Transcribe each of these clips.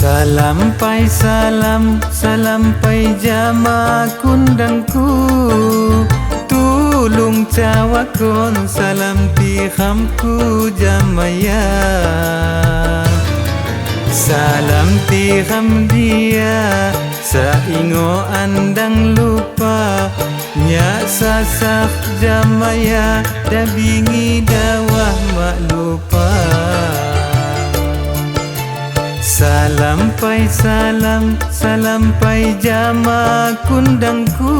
Salam pai salam salam pai jama kundangku Tulung cawakon salam ti khamku jamaya. Salam ti kham dia Saingo andang lupa. Nya sasak jamaya Dabingi dawah mak Salam pai salam salam pai jama kundangku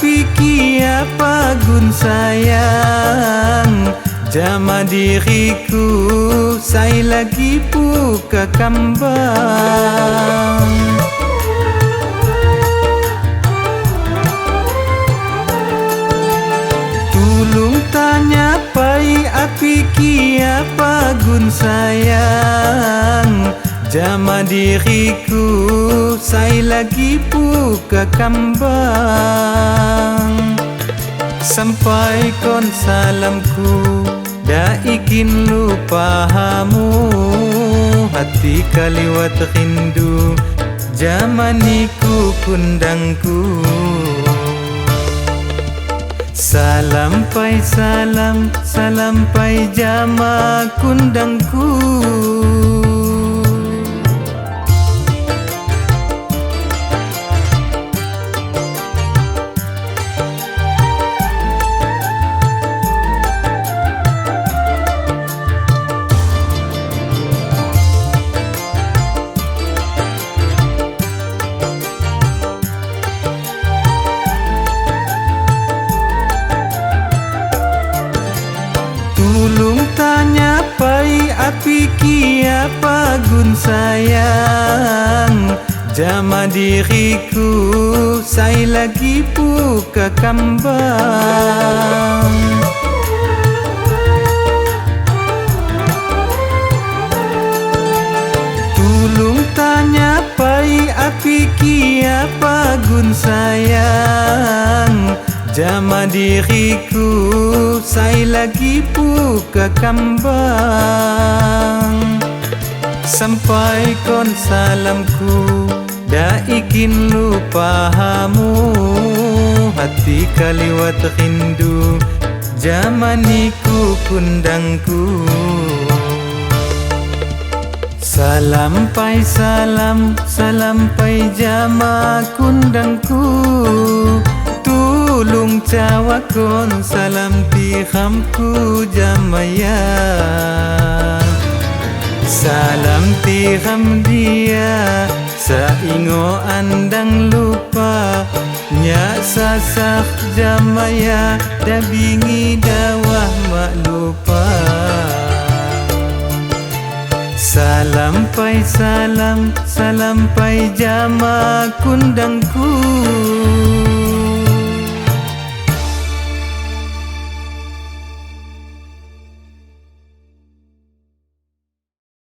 pai api kia pagun sayang? Jama diriku saya lagi buka kambang. Tulung tanya pai api kia pagun sayang? Jama diriku saya lagi buka kambang. Sampai kon salamku Da ikin lupa hamu Hati kaliwat rindu Jamaniku kundangku Salam pai salam salam pai jama kundangku Tulung tanya pai api kia pagun sayang. Jama diriku saya lagi buka kambang. Tulung tanya pai api kia pagun sayang Jama diriku saya lagi buka kambang. Sampai kon salamku Da ikin lupa hamu Hati kaliwat rindu Jamaniku kundangku Salam pai salam salam pai jama kundangku Tulung cawakon salam ti khamku jamaya. Salam ti kham dia Saingo andang lupa. Nya sasak jamaya Dabingi dawah mak lupa. Salam pai salam salam pai jama kundangku